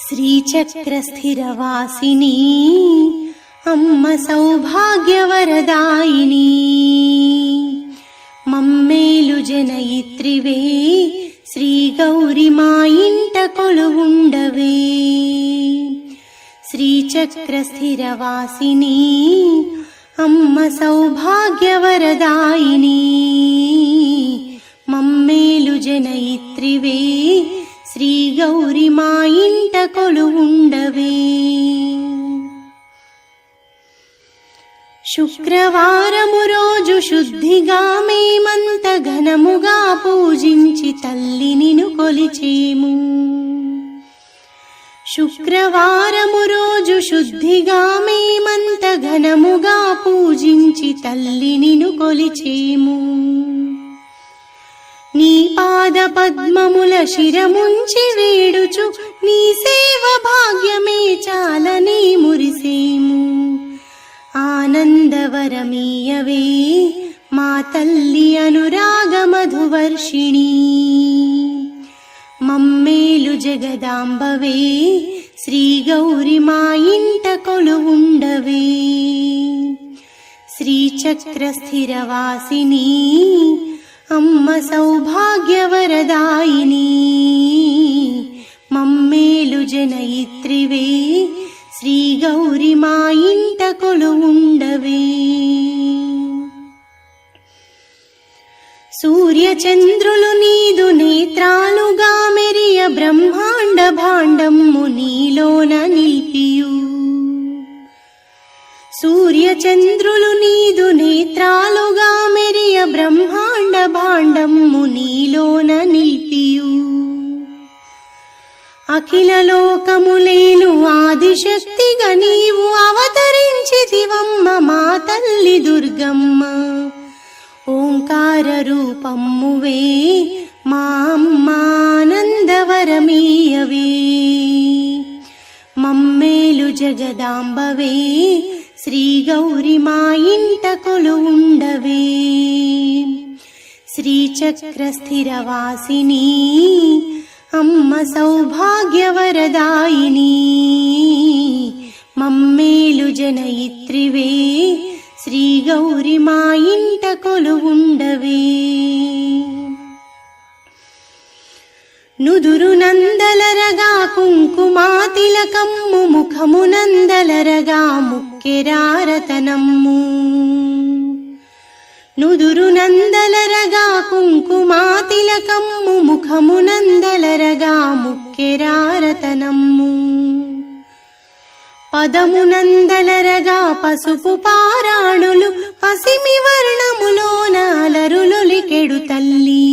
శ్రీచక్రస్థిరవాసిని అమ్మ సౌభాగ్యవరదాయిని మమ్మేలు జనయిత్రివే శ్రీ గౌరి మా ఇంట కొలువుండవే శ్రీచక్రస్థిరవాసిని అమ్మ సౌభాగ్యవరదాయిని మమ్మేలు జనయిత్రివే గౌరి మా ఇంట కొలువుండవే. శుక్రవారము రోజు శుద్ధిగా మేమంత ఘనముగా పూజించి తల్లి నిను కొలిచేము. శుక్రవారము రోజు శుద్ధిగా మేమంత ఘనముగా పూజించి తల్లి నిను కొలిచేము. పాద పద్మముల శిరముంచి వేడుచు. నీ సేవ భాగ్యమే చాలని మురిసేము. ఆనందవరమీయవే మా తల్లి అనురాగ మధువర్షిణి. మమ్మేలు జగదాంబవే శ్రీ గౌరి మా ఇంట కొలువుండవే. శ్రీచక్ర శ్రీచక్రస్థిరవాసిని అమ్మ సౌభాగ్యవరదాయిని. మమ్మేలు జనయిత్రివే శ్రీ గౌరి మా ఇంట కొలువుండవే సూర్యచంద్రులు నీదు నేత్రాలుగా మెరియ బ్రహ్మాండ భాండమ్ము నీలోన నిలిపియు. సూర్యచంద్రులు నీదు నేత్రాలుగా అఖిల లోకములేను ఆదిశక్తిగా నీవు అవతరించితివమ్మ మా తల్లి దుర్గమ్మ. ఓంకార రూపమ్మువే మా అమ్మానందవరమీయవే మమ్మేలు జగదాంబవే శ్రీ గౌరి మా ఇంట కొలువుండవే. శ్రీచక్రస్థిరవాసిని అమ్మ సౌభాగ్యవరదాయిని. మమ్మేలు జనయిత్రివే శ్రీ గౌరి మా ఇంట కొలువుండవే. నుదురు నందలరగా కుంకుమా తిలకమ్ము ముఖము నందలరగా ముక్కెరారతనమ్ము. నుదురు నందలరగా కుంకుమా ముఖము నందలరగా ముక్కెరారతనమ్ము. పదము నందలరగా పసుపు పారాణులు పసిమి వర్ణములోన అలరులొలికెడు తల్లి.